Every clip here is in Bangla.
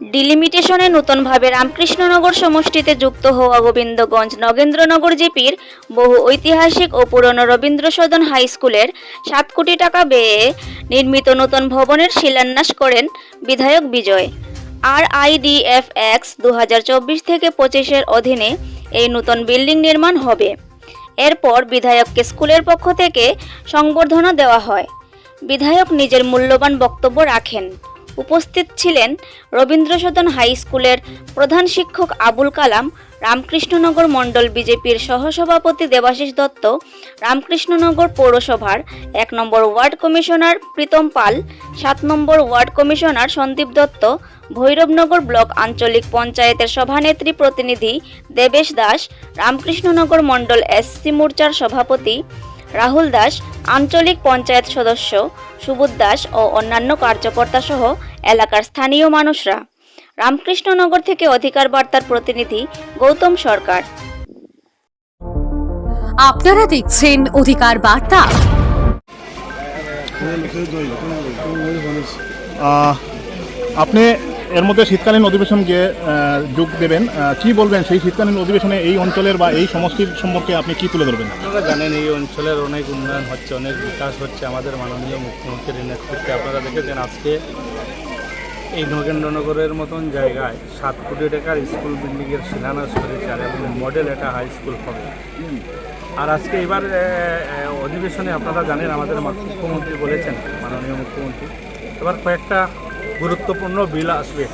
ডিলিমিটেশনে নতুনভাবে রামকৃষ্ণনগর সমষ্টিতে যুক্ত হওয়া গোবিন্দগঞ্জ নগেন্দ্রনগর জেপির বহু ঐতিহাসিক ও পুরনো রবীন্দ্র সদন হাই স্কুলের সাত কোটি টাকা ব্যয়ে নির্মিত নতুন ভবনের শিলান্যাস করেন বিধায়ক বিজয়। আর আইডিএফ এক্স দু থেকে পঁচিশের অধীনে এই নতুন বিল্ডিং নির্মাণ হবে। এরপর বিধায়ককে স্কুলের পক্ষ থেকে সংবর্ধনা দেওয়া হয়। বিধায়ক নিজের মূল্যবান বক্তব্য রাখেন। উপস্থিত ছিলেন রবীন্দ্র সদন হাই স্কুলের প্রধান শিক্ষক আবুল কালাম, রামকৃষ্ণনগর মণ্ডল বিজেপির সহসভাপতি দেবাশিস দত্ত, রামকৃষ্ণনগর পৌরসভার এক নম্বর ওয়ার্ড কমিশনার প্রীতম পাল, সাত নম্বর ward commissioner Sandip Dutta, Bhairabnagar block আঞ্চলিক পঞ্চায়েতের সভানেত্রী প্রতিনিধি দেবেশ দাস, রামকৃষ্ণনগর মণ্ডল এসসি মোর্চার সভাপতি রাহুল দাস, আঞ্চলিক পঞ্চায়েত সদস্য সুবোধ দাস ও অন্যান্য কার্যকর্তা সহ এলাকার স্থানীয় মানুষরা রামকৃষ্ণনগর থেকে অধিকার বার্তার প্রতিনিধি গৌতম সরকার আপনারা দেখছেন অধিকার বার্তা আপনি এর মধ্যে শীতকালীন অধিবেশন গিয়ে যোগ দেবেন। কি বলবেন সেই শীতকালীন অধিবেশনে এই অঞ্চলের বা এই সমষ্টির সম্পর্কে আপনি কি তুলে ধরবেন? আপনারা জানেন, এই অঞ্চলের অনেক উন্নয়ন হচ্ছে, অনেক বিকাশ হচ্ছে আমাদের মাননীয় মুখ্যমন্ত্রীর নেতৃত্বে। আপনারা দেখেছেন আজকে এই নগেন্দ্রনগরের মতন জায়গায় সাত কোটি টাকার স্কুল বিল্ডিংয়ের শিলান্যাস করেছে আর এবং মডেল এটা হাই স্কুল হবে। আর আজকে এবার অধিবেশনে আপনারা জানেন, আমাদের মুখ্যমন্ত্রী বলেছেন, মাননীয় মুখ্যমন্ত্রী, এবার কয়েকটা গুরুত্বপূর্ণ বিল আসবে।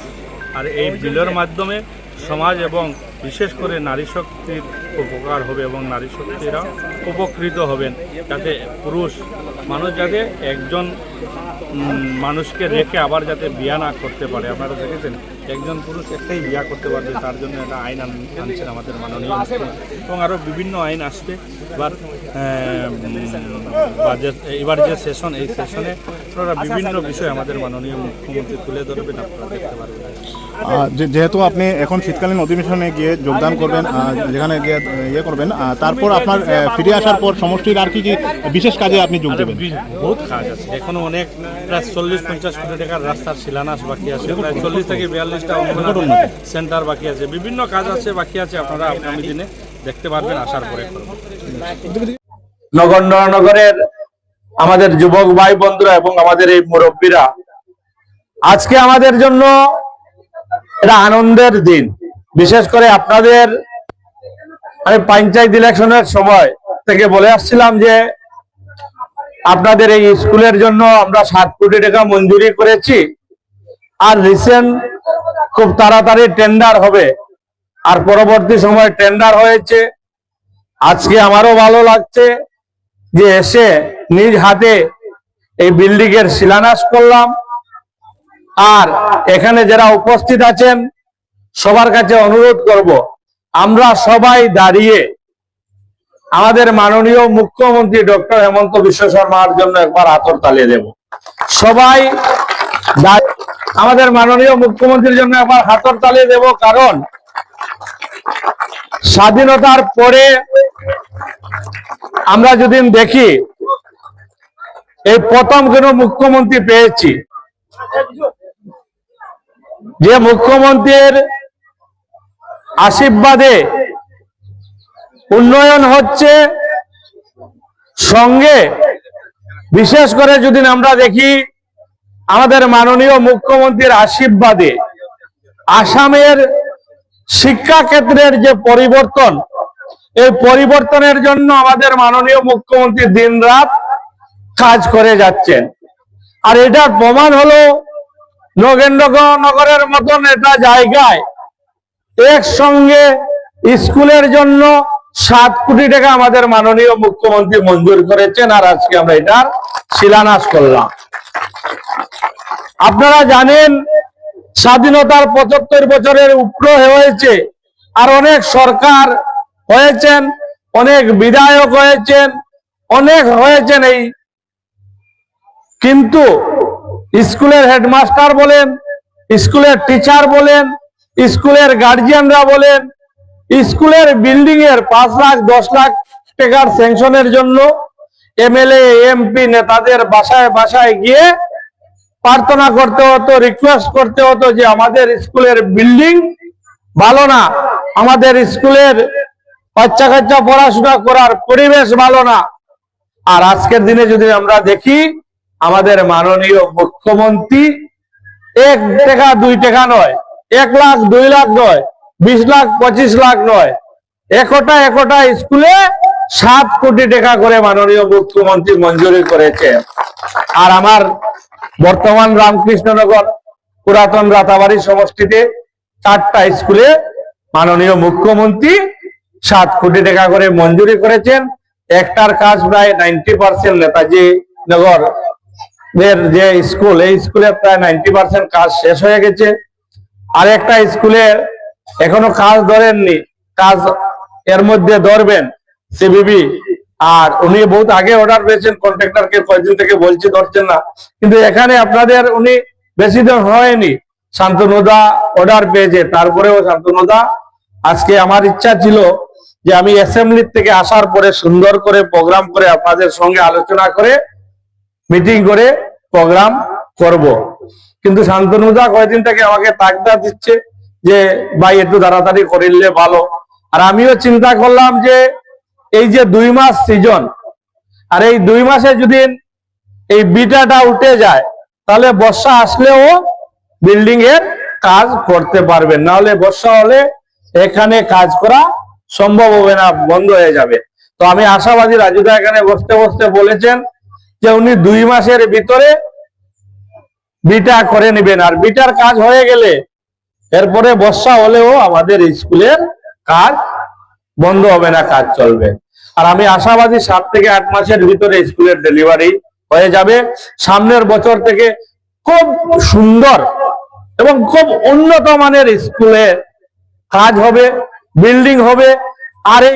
আর এই বিলের মাধ্যমে সমাজ এবং বিশেষ করে নারী শক্তির উপকার হবে এবং নারী শক্তিরা উপকৃত হবেন। যাতে পুরুষ মানুষ যাতে একজন মানুষকে রেখে আবার যাতে বিয়া না করতে পারে। আপনারা দেখেছেন? একজন পুরুষ একটাই বিয়া করতে পারবে তার জন্য একটা আইন আনছেন আমাদের মাননীয় এবং আরও বিভিন্ন আইন আসবে। এবার এবার যে সেশন এই সেশনে আপনারা বিভিন্ন বিষয় আমাদের মাননীয় মুখ্যমন্ত্রী তুলে ধরবেন আপনারা দেখতে পারবেন। যেহেতু আপনি এখন শীতকালীন অধিবেশনে গিয়ে যোগদান করবেন যেখানে গিয়ে ইয়ে করবেন তারপর আপনার ফিরে আসার পর সমষ্টির আর কি কি বিশেষ কাজে আপনি যোগ দেবেন? বহুত কাজ আছে। এখনও অনেক প্রায় চল্লিশ পঞ্চাশ কোটি টাকার রাস্তার শিলান্যাস বাকি আছে। প্রায় চল্লিশ থেকে অঙ্গনওয়াড়ি সেন্টার বাকি আছে। বিভিন্ন কাজ আছে বাকি আছে আপনারা আগামী দিনে দেখতে পারবেন আসার পরে নগর আমাদের যুবক ভাই বন্ধুরা এবং আমাদের এই মুরব্বীরা আজকে আমাদের জন্য এটা আনন্দের দিন। বিশেষ করে আপনাদের আমি পঞ্চায়েত ইলেকশনের সময় থেকে বলে আসছিলাম যে আপনাদের এই স্কুলের জন্য আমরা সাত কোটি টাকা মঞ্জুরি করেছি। আর রিসেন্ট খুব তাড়াতাড়ি টেন্ডার হবে। আর পরবর্তী সময় টেন্ডার হয়েছে। আজকে আমারও ভালো লাগছে যে এসে নিজ হাতে এই বিল্ডিং এর শিলান্যাস করলাম। আর এখানে যারা উপস্থিত আছেন, সবার কাছে অনুরোধ করব, আমরা সবাই দাঁড়িয়ে আমাদের মাননীয় মুখ্যমন্ত্রী ডক্টর হেমন্ত বিশ্ব শর্মার জন্য একবার হাতর তালিয়ে দেব। সবাই আমাদের মাননীয় মুখ্যমন্ত্রীর জন্য একবার হাতর তালিয়ে দেব, কারণ স্বাধীনতার পরে আমরা যদি দেখি, এই প্রথম কোন মুখ্যমন্ত্রী পেয়েছি। যে মুখ্যমন্ত্রীর আশীর্বাদে উন্নয়ন হচ্ছে, সঙ্গে বিশেষ করে যদি আমরা দেখি আমাদের মাননীয় মুখ্যমন্ত্রীর আশীর্বাদে আসামের শিক্ষা ক্ষেত্রের যে পরিবর্তন, এই পরিবর্তনের জন্য আমাদের মাননীয় মুখ্যমন্ত্রী দিন রাত কাজ করে যাচ্ছেন। আর এটার প্রমাণ হলো নগেন্দ্রনগরের মতন এটা জায়গায় একসঙ্গে স্কুলের জন্য সাত কোটি টাকা আমাদের মাননীয় মুখ্যমন্ত্রী মঞ্জুর করেছেন, আর আজকে আমরা এটার শিলান্যাস করলাম। আপনারা জানেন, স্বাধীনতার পঁচাত্তর বছরের উপর হয়েছে, আর অনেক সরকার হয়েছেন, অনেক বিধায়ক হয়েছেন, অনেক হয়েছেন এই। কিন্তু স্কুলের হেডমাস্টার বলেন, স্কুলের টিচার বলেন, স্কুলের গার্জিয়ানরা বলেন, স্কুলের বিল্ডিং এর পাঁচ লাখ, দশ লাখ টাকার স্যাংশনের জন্য এমএলএ, এমপি নেতাদের বাসায় বাসায় গিয়ে প্রার্থনা করতে হতো রিকোয়েস্ট করতে হতো যে আমাদের স্কুলের বিল্ডিং ভালো না, আমাদের স্কুলের বাচ্চা কাচ্চা পড়াশোনা করার পরিবেশ ভালো না। আর আজকের দিনে যদি আমরা দেখি, আমাদের মাননীয় মুখ্যমন্ত্রী এক টাকা দুই টাকা নয়, এক লাখ দুই লাখ নয়, বিশ লাখ পঁচিশ লাখ নয়, একটা একটা স্কুলে সাত কোটি টাকা করে মাননীয় মুখ্যমন্ত্রী মঞ্জুরি করেছে। আর আমার বর্তমান রামকৃষ্ণনগর পুরাতন রাতাবাড়ি সমষ্টিতে চারটা স্কুলে মাননীয় মুখ্যমন্ত্রী সাত কোটি টাকা করে মঞ্জুরি করেছেন। একটার কাজ প্রায় নাইনটি পার্সেন্ট নেতাজি নগর যে স্কুল, এই স্কুলে প্রায় নাইনটি পার্সেন্ট কাজ শেষ হয়ে গেছে। আর একটা স্কুলে এখনও কাজ ধরেননি, কাজ এর মধ্যে ধরবেন, সিবিবি আর উনি বহুত আগে অর্ডার পেয়েছেন কন্ট্রাক্টরকে কয়েকদিন থেকে বলছি ধরছেন না। কিন্তু এখানে আপনাদের উনি বেশি দিন হয়নি। শান্তনুদা অর্ডার পেয়েছে, তারপরেও শান্তনুদা, আজকে আমার ইচ্ছা ছিল যে আমি অ্যাসেম্বলির থেকে আসার পরে সুন্দর করে প্রোগ্রাম করে আপনাদের সঙ্গে আলোচনা করে মিটিং করে প্রোগ্রাম করব। কিন্তু শান্তনুদা কয়েকদিন থেকে আমাকে তাগদা দিচ্ছে যে, ভাই, একটু তাড়াতাড়ি করিলে ভালো। আর আমিও চিন্তা করলাম যে এই যে দুই মাস সিজন আর এই দুই মাসে যদি এই বিটাটা উঠে যায়, তাহলে বর্ষা আসলেও বিল্ডিং এর কাজ করতে পারবেন। না হলে বর্ষা হলে এখানে কাজ করা সম্ভব হবে না, বন্ধ হয়ে যাবে। তো আমি আশাবাদী রাজুদা এখানে বসতে বসতে বলেছেন যে উনি দুই মাসের ভিতরে বিটা করে নেবেন। আর বিটার কাজ হয়ে গেলে এরপরে বর্ষা হলেও আমাদের স্কুলের কাজ বন্ধ হবে না, কাজ চলবে। আর আমি আশাবাদী সাত থেকে আট মাসের ভিতরে স্কুলের ডেলিভারি হয়ে যাবে। সামনের বছর থেকে খুব সুন্দর এবং খুব উন্নত মানের স্কুলে কাজ হবে বিল্ডিং হবে, আর